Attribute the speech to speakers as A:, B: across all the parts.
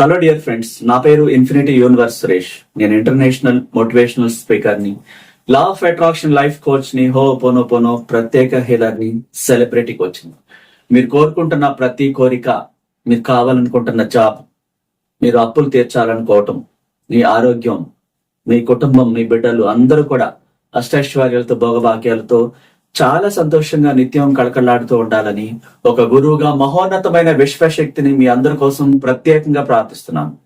A: Hello dear friends నా పేరు infinity universe Suresh. నేను ఇంటర్నేషనల్ మోటివేషనల్ స్పీకర్ని లా ఆఫ్ అట్రాక్షన్ లైఫ్ కోచ్ని హో పోనో పోనో ప్రత్యేక హీలర్ని సెలబ్రిటీ కోచ్ని. మీరు కోరుకుంటున్న ప్రతి కోరిక మీరు కావాలనుకుంటున్న జాబ్ మీరు అప్పులు తీర్చాలనుకోవటం మీ ఆరోగ్యం మీ కుటుంబం మీ బిడ్డలు అందరూ కూడా అష్టైశ్వర్యాలతో భోగభాగ్యాలతో చాలా సంతోషంగా నిత్యం కళకళలాడుతూ ఉండాలని ఒక గురువుగా మహోన్నతమైన విశ్వశక్తిని మీ అందరి కోసం ప్రత్యేకంగా ప్రార్థిస్తున్నాను.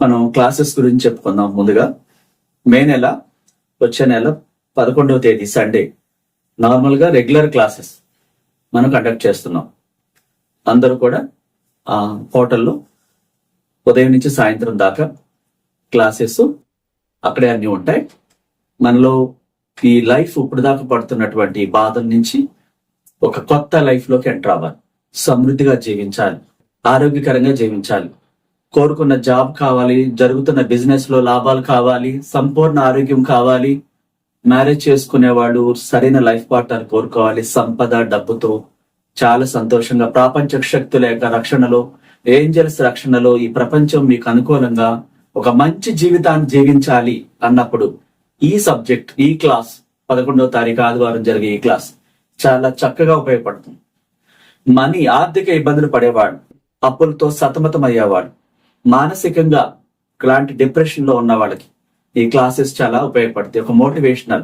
A: మనం క్లాసెస్ గురించి చెప్పుకుందాం ముందుగా. మే నెల వచ్చే నెల పదకొండవ తేదీ సండే. నార్మల్గా రెగ్యులర్ క్లాసెస్ మనం కండక్ట్ చేస్తున్నాం. అందరూ కూడా ఆ హోటల్లో ఉదయం నుంచి సాయంత్రం దాకా క్లాసెస్ అక్కడే అన్నీ ఉంటాయి. మనలో ఈ లైఫ్ ఇప్పుడు దాకా పడుతున్నటువంటి బాధల నుంచి ఒక కొత్త లైఫ్లోకి ఎంటర్ అవ్వాలి. సమృద్ధిగా జీవించాలి. ఆరోగ్యకరంగా జీవించాలి. కోరుకున్న జాబ్ కావాలి జరుగుతున్న బిజినెస్లో లాభాలు కావాలి సంపూర్ణ ఆరోగ్యం కావాలి మ్యారేజ్ చేసుకునే వాళ్ళు సరైన లైఫ్ పార్ట్నర్ కోరుకోవాలి సంపద డబ్బుతో చాలా సంతోషంగా ప్రాపంచ శక్తుల యొక్క రక్షణలో ఏంజల్స్ రక్షణలో ఈ ప్రపంచం మీకు అనుకూలంగా ఒక మంచి జీవితాన్ని జీవించాలి అన్నప్పుడు ఈ సబ్జెక్ట్ ఈ క్లాస్ పదకొండవ తారీఖు ఆదివారం జరిగే ఈ క్లాస్ చాలా చక్కగా ఉపయోగపడుతుంది. మనీ ఆర్థిక ఇబ్బందులు పడేవాడు అప్పులతో సతమతం అయ్యేవాడు మానసికంగా ఇలాంటి డిప్రెషన్లో ఉన్న వాళ్ళకి ఈ క్లాసెస్ చాలా ఉపయోగపడతాయి. ఒక మోటివేషనల్.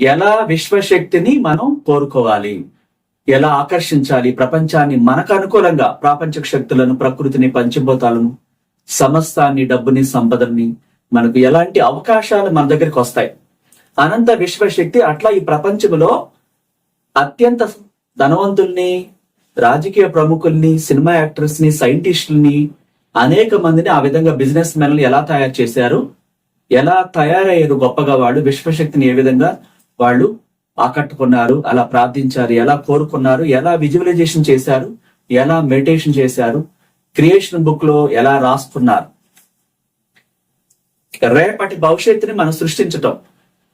A: ఎలా విశ్వశక్తిని మనం కోరుకోవాలి? ఎలా ఆకర్షించాలి? ప్రపంచాన్ని మనకు అనుకూలంగా ప్రాపంచక శక్తులను ప్రకృతిని పంచిపోతాలను సమస్తాన్ని డబ్బుని సంపదని మనకు ఎలాంటి అవకాశాలు మన దగ్గరికి వస్తాయి. అనంత విశ్వశక్తి అట్లా ఈ ప్రపంచంలో అత్యంత ధనవంతుల్ని రాజకీయ ప్రముఖుల్ని సినిమా యాక్టర్స్ని సైంటిస్టుల్ని అనేక మందిని ఆ విధంగా బిజినెస్ మెన్లు ఎలా తయారు చేశారు ఎలా తయారయ్యారు గొప్పగా వాళ్ళు విశ్వశక్తిని ఏ విధంగా వాళ్ళు ఆకట్టుకున్నారు అలా ప్రార్థించారు ఎలా కోరుకున్నారు ఎలా విజువలైజేషన్ చేశారు ఎలా మెడిటేషన్ చేశారు క్రియేషన్ బుక్లో ఎలా రాసుకున్నారు రేపటి భవిష్యత్తుని మనం సృష్టించటం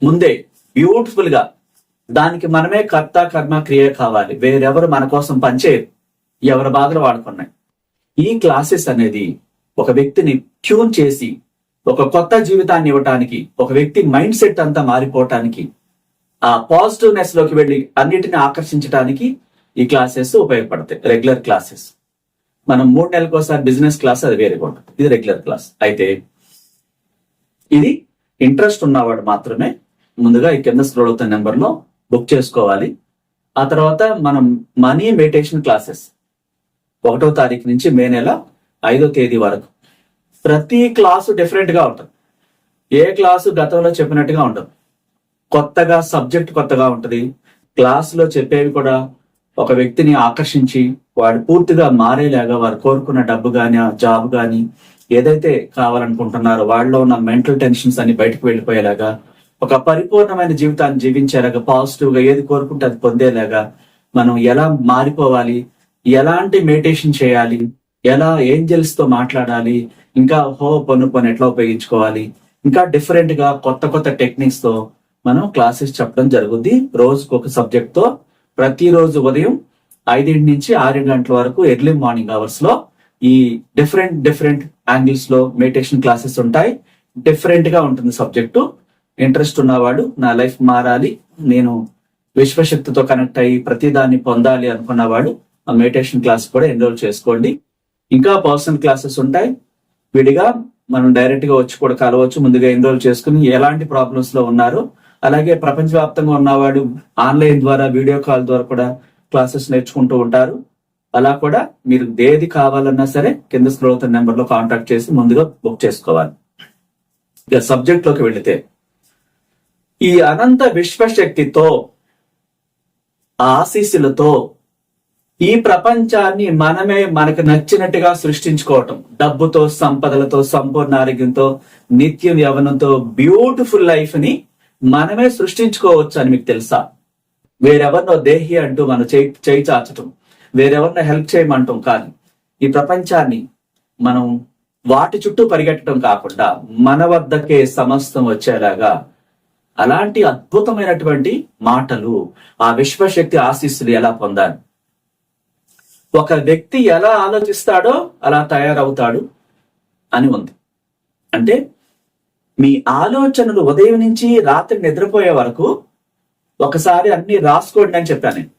A: ముందే బ్యూటిఫుల్గా దానికి మనమే కర్త కర్మ క్రియ కావాలి. వేరెవరు మన కోసం పనిచేయరు. ఎవరి బాధలు వాడుకున్నాయి. ఈ క్లాసెస్ అనేది ఒక వ్యక్తిని ట్యూన్ చేసి ఒక కొత్త జీవితాన్ని ఇవ్వటానికి ఒక వ్యక్తి మైండ్ సెట్ అంతా మారిపోవటానికి ఆ పాజిటివ్నెస్లోకి వెళ్ళి అన్నిటిని ఆకర్షించడానికి ఈ క్లాసెస్ ఉపయోగపడతాయి. రెగ్యులర్ క్లాసెస్ మనం మూడు నెలలకు ఒకసారి బిజినెస్ క్లాస్ అది వేరేగా ఉంటుంది. ఇది రెగ్యులర్ క్లాస్ అయితే ఇది ఇంట్రెస్ట్ ఉన్నవాడు మాత్రమే ముందుగా ఈ కింద స్క్రోల్ అవుతున్న నెంబర్లో బుక్ చేసుకోవాలి. ఆ తర్వాత మనం మనీ మెడిటేషన్ క్లాసెస్ ఒకటో తారీఖు నుంచి మే నెల ఐదో తేదీ వరకు. ప్రతి క్లాసు డిఫరెంట్గా ఉంటుంది. ఏ క్లాసు గతంలో చెప్పినట్టుగా ఉండదు. కొత్తగా సబ్జెక్ట్ కొత్తగా ఉంటుంది. క్లాసులో చెప్పేవి కూడా ఒక వ్యక్తిని ఆకర్షించి వాడు పూర్తిగా మారేలాగా వారు కోరుకున్న డబ్బు కానీ ఆ జాబ్ కానీ ఏదైతే కావాలనుకుంటున్నారో వాళ్ళలో ఉన్న మెంటల్ టెన్షన్స్ అన్ని బయటకు వెళ్ళిపోయేలాగా ఒక పరిపూర్ణమైన జీవితాన్ని జీవించేలాగా పాజిటివ్గా ఏది కోరుకుంటే అది పొందేలాగా మనం ఎలా మారిపోవాలి ఎలాంటి మెడిటేషన్ చేయాలి ఎలా ఏంజల్స్తో మాట్లాడాలి ఇంకా హో పన్ను పన్ను ఎట్లా ఉపయోగించుకోవాలి ఇంకా డిఫరెంట్గా కొత్త కొత్త టెక్నిక్స్తో మనం క్లాసెస్ చెప్పడం జరుగుద్ది. రోజుకు ఒక సబ్జెక్ట్తో ప్రతిరోజు ఉదయం ఐదింటి నుంచి ఆరు గంటల వరకు ఎర్లీ మార్నింగ్ అవర్స్లో ఈ డిఫరెంట్ డిఫరెంట్ యాంగిల్స్లో మెడిటేషన్ క్లాసెస్ ఉంటాయి. డిఫరెంట్గా ఉంటుంది సబ్జెక్టు ఇంట్రెస్ట్ ఉన్నవాడు నా లైఫ్ మారాలి. నేను విశ్వశక్తితో కనెక్ట్ అయ్యి ప్రతిదాన్ని పొందాలి అనుకున్నవాడు ఆ మెడిటేషన్ క్లాస్ కూడా ఎన్రోల్ చేసుకోండి. ఇంకా పర్సనల్ క్లాసెస్ ఉంటాయి. విడిగా మనం డైరెక్ట్గా వచ్చి కూడా కలవచ్చు ముందుగా ఎన్రోల్ చేసుకుని ఎలాంటి ప్రాబ్లమ్స్లో ఉన్నారు. అలాగే ప్రపంచవ్యాప్తంగా ఉన్నవాడు ఆన్లైన్ ద్వారా వీడియో కాల్ ద్వారా కూడా క్లాసెస్ నేర్చుకుంటూ ఉంటారు. అలా కూడా మీరు ఏది కావాలన్నా సరే కింద స్క్రోల్ అవుతున్న నెంబర్లో కాంటాక్ట్ చేసి ముందుగా బుక్ చేసుకోవాలి. ఇక సబ్జెక్ట్లోకి వెళితే ఈ అనంత విశ్వశక్తితో ఆశీస్సులతో ఈ ప్రపంచాన్ని మనమే మనకు నచ్చినట్టుగా సృష్టించుకోవటం. డబ్బుతో సంపదలతో సంపూర్ణ ఆరోగ్యంతో నిత్యం యవనంతో బ్యూటిఫుల్ లైఫ్ని మనమే సృష్టించుకోవచ్చు అని మీకు తెలుసా? వేరెవరినో దేహి అంటూ మనం చేయి చేయి చాచటం. వేరెవరిని హెల్ప్ చేయమంటాం కానీ ఈ ప్రపంచాన్ని మనం వాటి చుట్టూ పరిగెట్టడం కాకుండా మన వద్దకే సమస్తం వచ్చేలాగా అలాంటి అద్భుతమైనటువంటి మాటలు ఆ విశ్వశక్తి ఆశీస్సులు ఎలా పొందాలి? ఒక వ్యక్తి ఎలా ఆలోచిస్తాడో అలా తయారవుతాడు అని ఉంది. అంటే మీ ఆలోచనలు ఉదయం నుంచి రాత్రి నిద్రపోయే వరకు ఒకసారి అన్ని రాసుకోండి అని చెప్పాను నేను.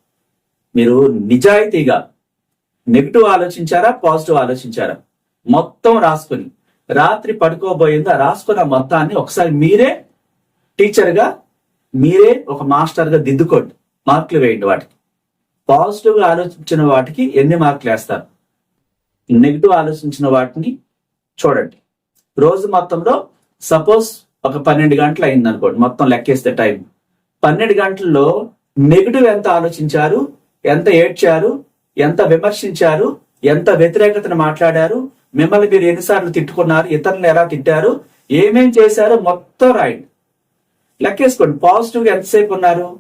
A: మీరు నిజాయితీగా నెగిటివ్ ఆలోచించారా పాజిటివ్ ఆలోచించారా? మొత్తం రాసుకుని రాత్రి పడుకోబోయింది ఆ రాసుకున్న మొత్తాన్ని ఒకసారి మీరే టీచర్గా మీరే ఒక మాస్టర్గా దిద్దుకోండి మార్కులు వేయండి వాటికి. పాజిటివ్గా ఆలోచించిన వాటికి ఎన్ని మార్కులు వేస్తారు? నెగిటివ్ ఆలోచించిన వాటిని చూడండి. రోజు మొత్తంలో సపోజ్ ఒక పన్నెండు గంటలు అయింది అనుకోండి మొత్తం లెక్కేస్తే టైం. పన్నెండు గంటల్లో నెగిటివ్ ఎంత ఆలోచించారు? ఎంత ఏడ్చారు ఎంత విమర్శించారు ఎంత వ్యతిరేకతను మాట్లాడారు మిమ్మల్ని మీరు ఎన్నిసార్లు తిట్టుకున్నారు ఇతరులను ఎలా తిట్టారు ఏమేం చేశారు మొత్తం రాయండి. లెక్కేసుకోండి. పాజిటివ్గా ఎంతసేపు ఉన్నారు?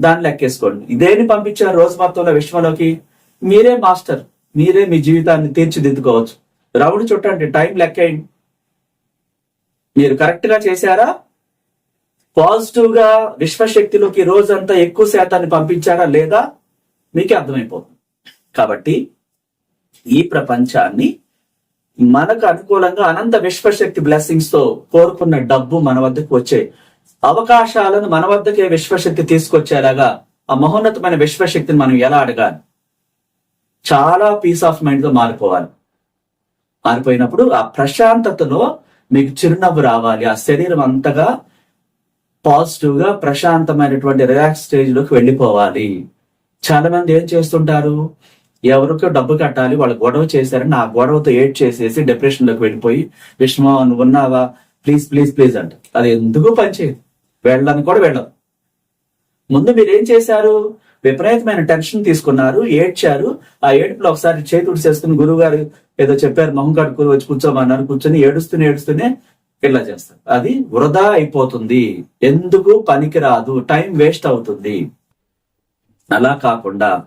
A: దాన్ని లెక్కేసుకోండి. ఇదేని పంపించారు రోజు మొత్తంలో విశ్వంలోకి? మీరే మాస్టర్. మీరే మీ జీవితాన్ని తీర్చిదిద్దుకోవచ్చు. రౌండ్ చుట్టండి. టైం లెక్కేయండి. మీరు కరెక్ట్గా చేశారా? పాజిటివ్గా విశ్వశక్తిలోకి రోజంతా ఎక్కువ శాతాన్ని పంపించారా లేదా? మీకే అర్థమైపోతుంది. కాబట్టి ఈ ప్రపంచాన్ని మనకు అనుకూలంగా అనంత విశ్వశక్తి బ్లెస్సింగ్స్తో కోరుకున్న డబ్బు మన వద్దకు వచ్చే అవకాశాలను మన వద్దకే విశ్వశక్తి తీసుకొచ్చేలాగా ఆ మహోన్నతమైన విశ్వశక్తిని మనం ఎలా అడగాలి? చాలా పీస్ ఆఫ్ మైండ్తో మారిపోవాలి. మారిపోయినప్పుడు ఆ ప్రశాంతతలో మీకు చిరునవ్వు రావాలి. ఆ శరీరం అంతగా పాజిటివ్గా ప్రశాంతమైనటువంటి రిలాక్స్ స్టేజ్లోకి వెళ్ళిపోవాలి. చాలా మంది ఏం చేస్తుంటారు? ఎవరికో డబ్బు కట్టాలి వాళ్ళు గొడవ చేశారని ఆ గొడవతో ఏడ్ చేసేసి డిప్రెషన్లోకి వెళ్ళిపోయి విష్ణు నువ్వు ఉన్నావా? ప్లీజ్ ప్లీజ్ ప్లీజ్ అంట. అది ఎందుకు పనిచేయదు వెళ్ళడానికి కూడా వెళ్ళదు ముందు మీరు ఏం చేశారు? విపరీతమైన టెన్షన్ తీసుకున్నారు ఏడ్చారు. ఆ ఏడుపులో ఒకసారి చేతి ఉడిసేసుకుని గురువు గారు ఏదో చెప్పారు మొహం కడుక్కుని వచ్చి కూర్చోమన్నారు. కూర్చొని ఏడుస్తూనే ఏడుస్తూనే ఇలా చేస్తారు. అది వృధా అయిపోతుంది. ఎందుకు పనికిరాదు? టైం వేస్ట్ అవుతుంది. అలా కాకుండా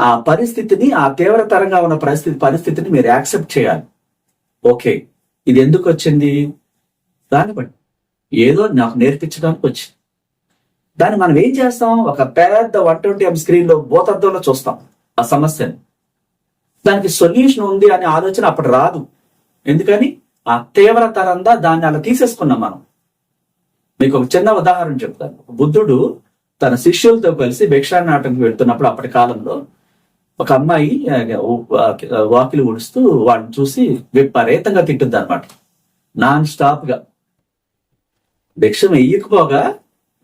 A: ఆ పరిస్థితిని ఆ తీవ్రతరంగా ఉన్న పరిస్థితి పరిస్థితిని మీరు యాక్సెప్ట్ చేయాలి. ఓకే ఇది ఎందుకు వచ్చింది? దాన్ని బట్టి ఏదో నాకు నేర్పించడానికి వచ్చింది. దాన్ని మనం ఏం చేస్తాం? ఒక పెద్ద వన్ ట్వంటీ ఎం స్క్రీన్లో భూతద్దంలో చూస్తాం ఆ సమస్యని. దానికి సొల్యూషన్ ఉంది అనే ఆలోచన అప్పుడు రాదు. ఎందుకని? ఆ తీవ్రతరంగా దాన్ని అలా తీసేసుకున్నాం మనం. మీకు ఒక చిన్న ఉదాహరణ చెప్తాను. బుద్ధుడు తన శిష్యులతో కలిసి భిక్షాటనకు వెళ్తున్నప్పుడు అప్పటి కాలంలో ఒక అమ్మాయి వాకిలు వాకిలి ఊడుస్తూ వాడిని చూసి విపరీతంగా తింటుంది అనమాట నాన్ స్టాప్గా భిక్షం వెయ్యకపోగా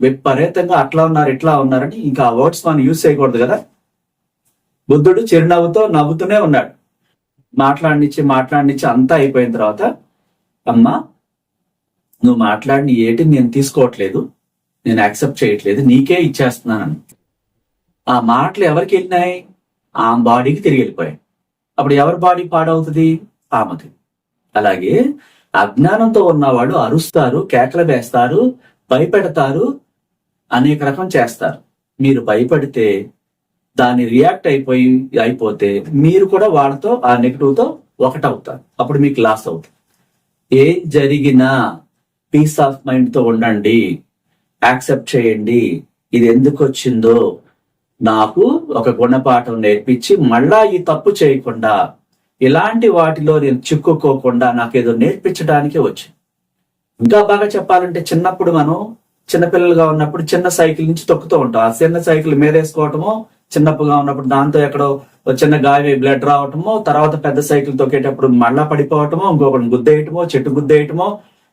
A: విపరీతంగా అట్లా ఉన్నారు ఇట్లా ఉన్నారని ఇంకా ఆ వర్డ్స్ మనం యూజ్ చేయకూడదు కదా. బుద్ధుడు చిరునవ్వుతో నవ్వుతూనే ఉన్నాడు. మాట్లాడినిచ్చి మాట్లాడినిచ్చి అంతా అయిపోయిన తర్వాత అమ్మా నువ్వు మాట్లాడిన ఏటి నేను తీసుకోవట్లేదు. నేను యాక్సెప్ట్ చేయట్లేదు నీకే ఇచ్చేస్తున్నాను ఆ మాటలు ఎవరికి వెళ్ళినాయి? ఆ బాడీకి తిరిగి వెళ్ళిపోయాయి. అప్పుడు ఎవరి బాడీ పాడవుతుంది? ఆమెది అలాగే అజ్ఞానంతో ఉన్నవాడు అరుస్తారు కేకలు వేస్తారు భయపెడతారు అనేక రకం చేస్తారు. మీరు భయపడితే దాన్ని రియాక్ట్ అయిపోయి అయిపోతే మీరు కూడా వాళ్ళతో ఆ నెగిటివ్తో ఒకటి ఒకటవుతారు. అప్పుడు మీకు లాస్ అవుతుంది. ఏం జరిగినా పీస్ ఆఫ్ మైండ్తో ఉండండి. యాక్సెప్ట్ చేయండి. ఇది ఎందుకు వచ్చిందో నాకు ఒక గుణపాఠం నేర్పించి మళ్ళా ఈ తప్పు చేయకుండా ఇలాంటి వాటిలో నేను చిక్కుకోకుండా నాకేదో నేర్పించడానికే వచ్చింది. ఇంకా బాగా చెప్పాలంటే చిన్నప్పుడు మనం చిన్నపిల్లలుగా ఉన్నప్పుడు చిన్న సైకిల్ నుంచి తొక్కుతూ ఉంటాం. ఆ చిన్న సైకిల్ మీదేసుకోవటమో చిన్నప్పుగా ఉన్నప్పుడు దాంతో ఎక్కడో ఒక చిన్న గాయ బ్లడ్ రావటమో తర్వాత పెద్ద సైకిల్ తొక్కేటప్పుడు మళ్ళా పడిపోవటమో ఇంకొకటి గుద్దేయటమో చెట్టు గుద్దేయటమో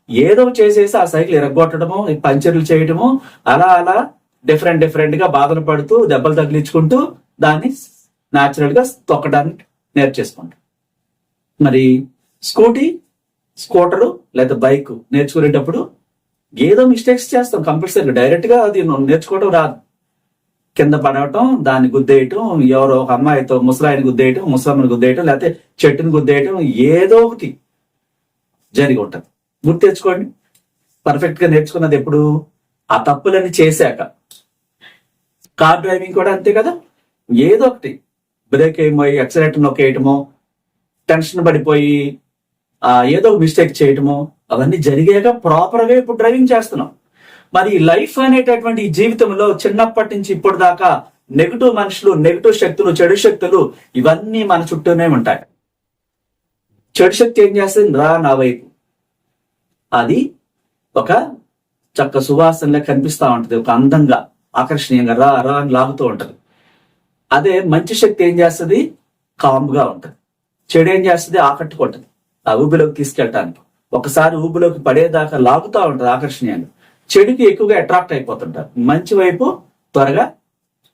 A: ఏదో చేసేసి ఆ సైకిల్ ఎరగొట్టడమో పంచర్లు చేయడము అలా అలా డిఫరెంట్ డిఫరెంట్గా బాధలు పడుతూ దెబ్బలు తగిలించుకుంటూ దాన్ని న్యాచురల్గా తొక్కడానికి నేర్చేసుకుంటాం. మరి స్కూటీ స్కూటరు లేదా బైక్ నేర్చుకునేటప్పుడు ఏదో మిస్టేక్స్ చేస్తాం కంపల్సరీ డైరెక్ట్గా అది నేర్చుకోవడం రాదు. కింద పడవటం దాన్ని గుద్దేయటం ఎవరో ఒక అమ్మాయితో ముసలాయిని గుద్దేయటం ముసలమ్మని గుద్దేయటం లేకపోతే చెట్టుని గుద్దేయటం ఏదో ఒకటి జరిగి ఉంటుంది. గుర్తు తెచ్చుకోండి. పర్ఫెక్ట్గా నేర్చుకున్నది ఎప్పుడు? ఆ తప్పులన్నీ చేశాక. కార్ డ్రైవింగ్ కూడా అంతే కదా? ఏదో ఒకటి. బ్రేక్ అయిపోయి యాక్సిడెంట్ నొక్కేయటమో టెన్షన్ పడిపోయి ఆ ఏదో మిస్టేక్ చేయటమో అవన్నీ జరిగాక ప్రాపర్గా ఇప్పుడు డ్రైవింగ్ చేస్తున్నాం. మరి లైఫ్ అనేటటువంటి జీవితంలో చిన్నప్పటి నుంచి ఇప్పుడు దాకా నెగిటివ్ మనుషులు నెగిటివ్ శక్తులు చెడు శక్తులు ఇవన్నీ మన చుట్టూనే ఉంటాయి. చెడు శక్తి ఏం చేస్తుంది? రా నా వైపు. అది ఒక చక్క సువాసనలా కనిపిస్తూ ఉంటుంది ఒక అందంగా ఆకర్షణీయంగా రా రా అని లాగుతూ ఉంటది. అదే మంచి శక్తి ఏం చేస్తుంది? కామ్గా ఉంటది. చెడు ఏం చేస్తుంది? ఆకట్టుకుంటది. ఆ ఊబిలోకి తీసుకెళ్ళటానికి. ఒకసారి ఊబిలోకి పడేదాకా లాగుతూ ఉంటది ఆకర్షణీయంగా. చెడుకి ఎక్కువగా అట్రాక్ట్ అయిపోతుంటారు. మంచి వైపు త్వరగా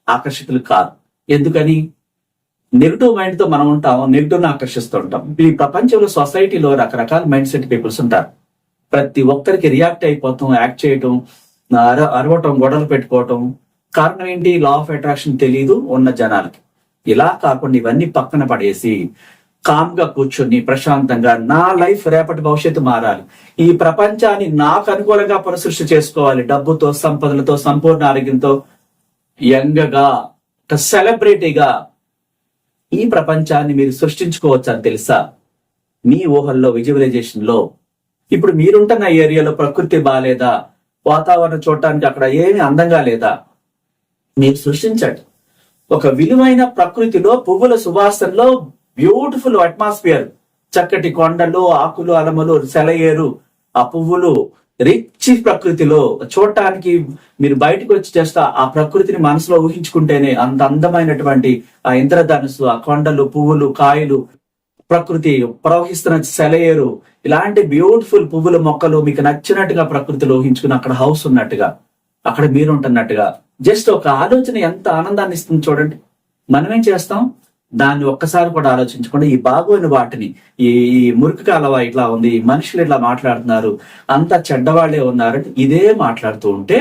A: ఆకర్షితులు కాదు ఎందుకని? నెగిటివ్ మైండ్తో మనం ఉంటాం నెగిటివ్ను ఆకర్షిస్తూ ఉంటాం. ఈ ప్రపంచంలో సొసైటీలో రకరకాల మైండ్ సెట్ పీపుల్స్ ఉంటారు. ప్రతి ఒక్కరికి రియాక్ట్ అయిపోతాం యాక్ట్ చేయటం అర- అరవటం గొడవలు పెట్టుకోవటం. కారణం ఏంటి? లా ఆఫ్ అట్రాక్షన్ తెలియదు ఉన్న జనాలకి. ఇలా కాకుండా ఇవన్నీ పక్కన పడేసి కామ్గా కూర్చొని ప్రశాంతంగా నా లైఫ్ రేపటి భవిష్యత్తు మారాలి. ఈ ప్రపంచాన్ని నాకు అనుకూలంగా పునఃసృష్టి చేసుకోవాలి. డబ్బుతో సంపదలతో సంపూర్ణ ఆరోగ్యంతో యంగగా సెలబ్రిటీగా ఈ ప్రపంచాన్ని మీరు సృష్టించుకోవచ్చు అని తెలుసా? మీ ఊహల్లో విజువలైజేషన్లో ఇప్పుడు మీరుంటున్న ఏరియాలో ప్రకృతి బాగాలేదా వాతావరణం చూడటానికి అక్కడ ఏమి అందంగా లేదా? మీరు సృష్టించండి. ఒక విలువైన ప్రకృతిలో పువ్వుల సువాసనలో బ్యూటిఫుల్ అట్మాస్ఫియర్. చక్కటి కొండలు ఆకులు అలమలు సెలయేరు. ఆ పువ్వులు రిచ్ ప్రకృతిలో. చూడటానికి మీరు బయటకు వచ్చి చేస్తా ఆ ప్రకృతిని మనసులో ఊహించుకుంటేనే అంత అందమైనటువంటి ఆ ఇంద్రధనుసు ఆ కొండలు పువ్వులు కాయలు ప్రకృతి ప్రవహిస్తున్న సెలయేరు. ఇలాంటి బ్యూటిఫుల్ పువ్వుల మొక్కలు మీకు నచ్చినట్టుగా ప్రకృతిలో ఊహించుకుని అక్కడ హౌస్ ఉన్నట్టుగా అక్కడ మీరు ఉంటున్నట్టుగా జస్ట్ ఒక ఆలోచన ఎంత ఆనందాన్ని ఇస్తుంది చూడండి. మనం ఏం చేస్తాం? దాన్ని ఒక్కసారి కూడా ఆలోచించకుండా ఈ బాగోని వాటిని ఈ మురికి కాలవ ఇట్లా ఉంది ఈ మనుషులు ఇట్లా మాట్లాడుతున్నారు అంత చెడ్డవాళ్ళే ఉన్నారని ఇదే మాట్లాడుతూ ఉంటే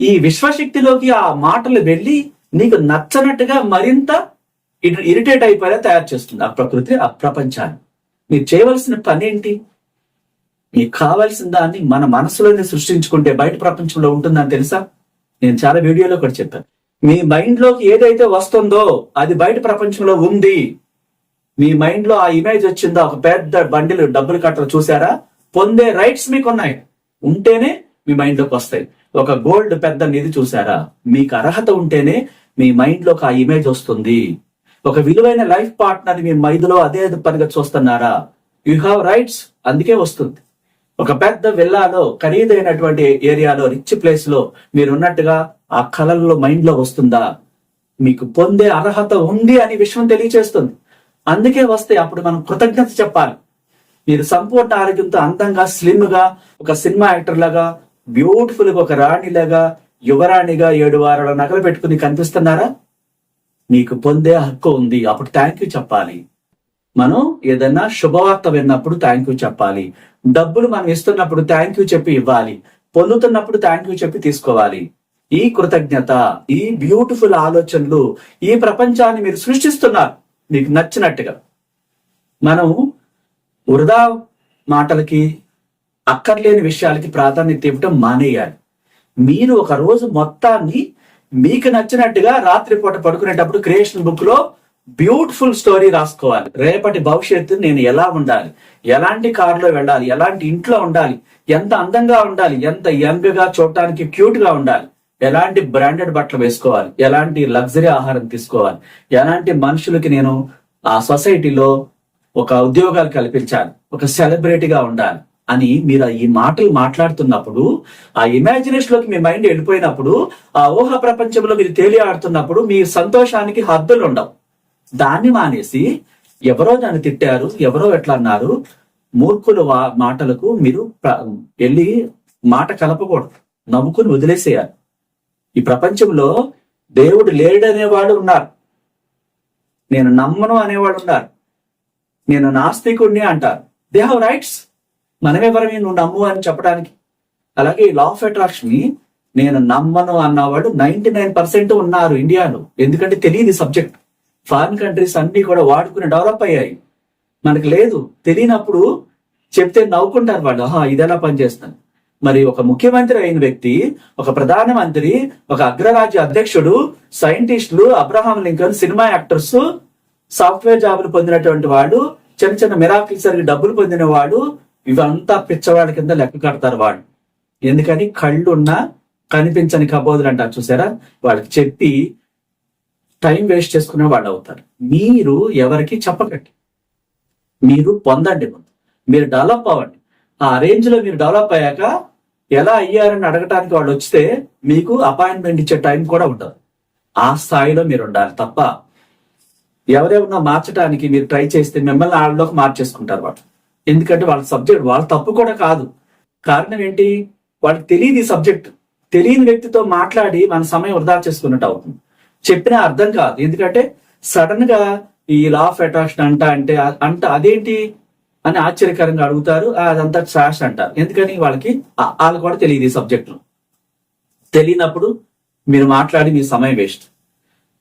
A: ఈ విశ్వశక్తిలోకి ఆ మాటలు వెళ్ళి నీకు నచ్చనట్టుగా మరింత ఇరిటేట్ అయిపోయేలా తయారు చేస్తుంది ఆ ప్రకృతి ఆ ప్రపంచాన్ని. మీరు చేయవలసిన పని ఏంటి? మీకు కావాల్సిన దాన్ని మన మనసులోనే సృష్టించుకుంటే బయట ప్రపంచంలో ఉంటుందని తెలుసా? నేను చాలా వీడియోలో కూడా చెప్పాను. మీ మైండ్లోకి ఏదైతే వస్తుందో అది బయట ప్రపంచంలో ఉంది. మీ మైండ్లో ఆ ఇమేజ్ వచ్చిందో ఒక పెద్ద బండిలు డబ్బులు కట్టలు చూసారా పొందే రైట్స్ మీకు ఉన్నాయి ఉంటేనే మీ మైండ్లోకి వస్తాయి. ఒక గోల్డ్ పెద్ద నిధి చూసారా మీకు అర్హత ఉంటేనే మీ మైండ్లోకి ఆ ఇమేజ్ వస్తుంది. ఒక విలువైన లైఫ్ పార్ట్నర్ మీ మైండ్లో అదే పనిగా చూస్తున్నారా? యు హ్యావ్ రైట్స్ అందుకే వస్తుంది. ఒక పెద్ద విల్లాలో ఖరీదైనటువంటి ఏరియాలో రిచ్ ప్లేస్లో మీరు ఉన్నట్టుగా ఆ కళల్లో మైండ్లో వస్తుందా? మీకు పొందే అర్హత ఉంది అని విషయం తెలియచేస్తుంది. అందుకే వస్తే అప్పుడు మనం కృతజ్ఞత చెప్పాలి. మీరు సంపూర్ణ ఆరోగ్యంతో అందంగా స్లిమ్గా ఒక సినిమా యాక్టర్ లాగా బ్యూటిఫుల్గా ఒక రాణిలాగా యువరాణిగా ఏడు వారాల నగలు పెట్టుకుని కనిపిస్తున్నారా? నీకు పొందే హక్కు ఉంది. అప్పుడు థ్యాంక్ యూ చెప్పాలి. మనం ఏదైనా శుభవార్త విన్నప్పుడు థ్యాంక్ యూ చెప్పాలి. డబ్బులు మనం ఇస్తున్నప్పుడు థ్యాంక్ యూ చెప్పి ఇవ్వాలి. పొందుతున్నప్పుడు థ్యాంక్ యూ చెప్పి తీసుకోవాలి. ఈ కృతజ్ఞత ఈ బ్యూటిఫుల్ ఆలోచనలు ఈ ప్రపంచాన్ని మీరు సృష్టిస్తున్నారు. మీకు నచ్చినట్టుగా. మనం వృధా మాటలకి అక్కర్లేని విషయాలకి ప్రాధాన్యత ఇవ్వటం మానేయాలి. మీరు ఒక రోజు మొత్తాన్ని మీకు నచ్చినట్టుగా రాత్రిపూట పడుకునేటప్పుడు క్రియేషన్ బుక్లో బ్యూటిఫుల్ స్టోరీ రాసుకోవాలి. రేపటి భవిష్యత్తు నేను ఎలా ఉండాలి? ఎలాంటి కారులో వెళ్ళాలి? ఎలాంటి ఇంట్లో ఉండాలి? ఎంత అందంగా ఉండాలి? ఎంత యంగ్గా చూడటానికి క్యూట్గా ఉండాలి? ఎలాంటి బ్రాండెడ్ బట్టలు వేసుకోవాలి? ఎలాంటి లగ్జరీ ఆహారం తీసుకోవాలి? ఎలాంటి మనుషులకి నేను ఆ సొసైటీలో ఒక ఉద్యోగాలు కల్పించాలి? ఒక సెలబ్రిటీగా ఉండాలి? అని మీరు ఈ మాటలు మాట్లాడుతున్నప్పుడు ఆ ఇమాజినేషన్లోకి మీ మైండ్ వెళ్ళిపోయినప్పుడు ఆ ఊహ ప్రపంచంలో మీరు తేలియాడుతున్నప్పుడు మీ సంతోషానికి హద్దులు ఉండవు. దాన్ని మానేసి ఎవరో నన్ను తిట్టారు ఎవరో ఎట్లా అన్నారు మూర్ఖుల వా- మాటలకు మీరు వెళ్ళి మాట కలపకూడదు. నవ్వుకుని వదిలేసేయాలి. ఈ ప్రపంచంలో దేవుడు లేడనేవాడు ఉన్నారు. నేను నమ్మను అనేవాడు ఉన్నారు. నేను నాస్తికుడిని అంటారు. దే హావ్ రైట్స్ మనమెవరమే నువ్వు నమ్ము అని చెప్పడానికి? అలాగే లా ఆఫ్ అట్రాక్షన్ని నేను నమ్మను అన్నవాడు నైన్టీ నైన్ పర్సెంట్ ఉన్నారు ఇండియాలో. ఎందుకంటే తెలియదు సబ్జెక్ట్ ఫారిన్ కంట్రీస్ అన్ని కూడా వాడుకుని డెవలప్ అయ్యాయి. మనకు లేదు. తెలియనప్పుడు చెప్తే నవ్వుకుంటారు వాళ్ళు. ఆహా ఇది ఎలా పనిచేస్తాను మరి ఒక ముఖ్యమంత్రి అయిన వ్యక్తి ఒక ప్రధానమంత్రి ఒక అగ్రరాజ్య అధ్యక్షుడు సైంటిస్టులు Abraham Lincoln cinema actors software జాబులు పొందినటువంటి వాడు చిన్న చిన్న మిరాకిల్ సరిగి డబ్బులు పొందిన వాడు ఇవంతా పిచ్చవాడి కింద లెక్క కడతారు వాడు ఎందుకని కళ్ళున్నా కనిపించని కబోదులు అంటారు చూసారా? వాళ్ళకి చెప్పి టైం వేస్ట్ చేసుకునే వాళ్ళు అవుతారు. మీరు ఎవరికి చెప్పకండి. మీరు పొందండి ముందు. మీరు డెవలప్ అవ్వండి. ఆ రేంజ్లో మీరు డెవలప్ అయ్యాక ఎలా అయ్యారని అడగటానికి వాళ్ళు వస్తే మీకు అపాయింట్మెంట్ ఇచ్చే టైం కూడా ఉండదు. ఆ స్థాయిలో మీరు ఉండాలి తప్ప ఎవరెవరినో మార్చడానికి మీరు ట్రై చేస్తే మిమ్మల్ని వాళ్ళలోకి మార్చేసుకుంటారు వాళ్ళు. ఎందుకంటే వాళ్ళ సబ్జెక్ట్ వాళ్ళ తప్పు కూడా కాదు. కారణం ఏంటి? వాళ్ళకి తెలియదు ఈ సబ్జెక్ట్. తెలియని వ్యక్తితో మాట్లాడి మన సమయం వృధా చేసుకున్నట్టు అవుతుంది. చెప్పినా అర్థం కాదు. ఎందుకంటే సడన్గా ఈ లా ఆఫ్ అట్రాక్షన్ అంట అంటే అంట అదేంటి అని ఆశ్చర్యకరంగా అడుగుతారు. అదంతా ట్రాష్ అంటారు. ఎందుకని? వాళ్ళకి వాళ్ళకి కూడా తెలియదు ఈ సబ్జెక్టులు తెలియనప్పుడు మీరు మాట్లాడి మీ సమయం వేస్ట్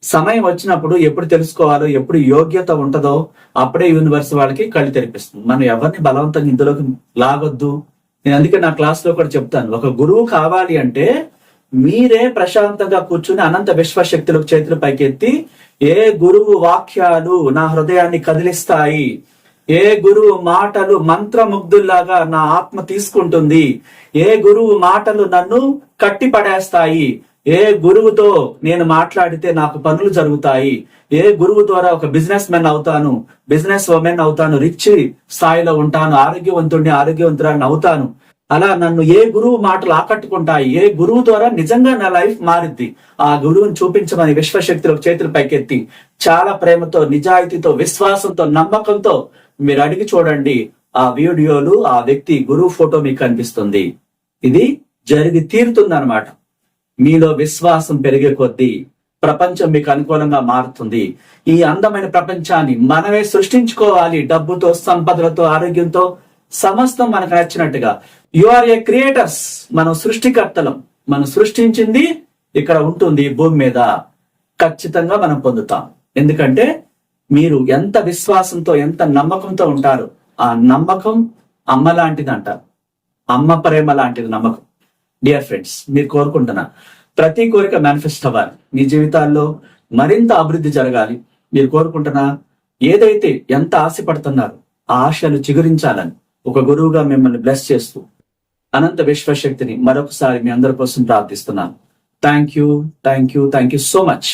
A: సమయం వచ్చినప్పుడు ఎప్పుడు తెలుసుకోవాలో ఎప్పుడు యోగ్యత ఉంటుందో అప్పుడే యూనివర్స్ వాళ్ళకి కళ్ళు తెరిపిస్తుంది. మనం ఎవరిని బలవంతంగా ఇందులోకి లాగొద్దు? నేను అందుకే నా క్లాస్లో కూడా చెప్తాను. ఒక గురువు కావాలి అంటే మీరే ప్రశాంతంగా కూర్చుని అనంత విశ్వశక్తులకు చేతులు పైకెత్తి ఏ గురువు వాక్యాలు నా హృదయాన్ని కదిలిస్తాయి? ఏ గురువు మాటలు మంత్రముగ్ధుల్లాగా నా ఆత్మ తీసుకుంటుంది? ఏ గురువు మాటలు నన్ను కట్టి పడేస్తాయి ఏ గురువుతో నేను మాట్లాడితే నాకు పనులు జరుగుతాయి? ఏ గురువు ద్వారా ఒక బిజినెస్ మెన్ అవుతాను? బిజినెస్ ఉమెన్ అవుతాను రిచ్ స్థాయిలో ఉంటాను ఆరోగ్యవంతుడిని ఆరోగ్యవంతురాన్ని అవుతాను. అలా నన్ను ఏ గురువు మాటలు ఆకట్టుకుంటాయి? ఏ గురువు ద్వారా నిజంగా నా లైఫ్ మారిద్ది? ఆ గురువుని చూపించమని విశ్వశక్తులకు చేతులు పైకెత్తి చాలా ప్రేమతో నిజాయితీతో విశ్వాసంతో నమ్మకంతో మీరు అడిగి చూడండి. ఆ వీడియోలు ఆ వ్యక్తి గురువు ఫోటో మీకు కనిపిస్తుంది. ఇది జరిగి తీరుతుంది మీలో విశ్వాసం పెరిగే కొద్దీ ప్రపంచం మీకు అనుకూలంగా మారుతుంది. ఈ అందమైన ప్రపంచాన్ని మనమే సృష్టించుకోవాలి. డబ్బుతో సంపదలతో ఆరోగ్యంతో సమస్తం మనకు నచ్చినట్టుగా. యు ఆర్ ఏ క్రియేటర్స్ మనం సృష్టికర్తలం. మనం సృష్టించింది ఇక్కడ ఉంటుంది భూమి మీద. ఖచ్చితంగా మనం పొందుతాం. ఎందుకంటే మీరు ఎంత విశ్వాసంతో ఎంత నమ్మకంతో ఉంటారు ఆ నమ్మకం అమ్మ లాంటిది అంటారు అమ్మ ప్రేమ లాంటిది నమ్మకం. డియర్ ఫ్రెండ్స్ మీరు కోరుకుంటున్నా ప్రతి కోరిక మేనిఫెస్ట్ అవ్వాలి. మీ జీవితాల్లో మరింత అభివృద్ధి జరగాలి. మీరు కోరుకుంటున్నా ఏదైతే ఎంత ఆశపడుతున్నారో ఆ ఆశలు చిగురించాలని ఒక గురువుగా మిమ్మల్ని బ్లెస్ చేస్తూ అనంత విశ్వశక్తిని మరొకసారి మీ అందరి కోసం ప్రార్థిస్తున్నాను. Thank you thank you thank you so much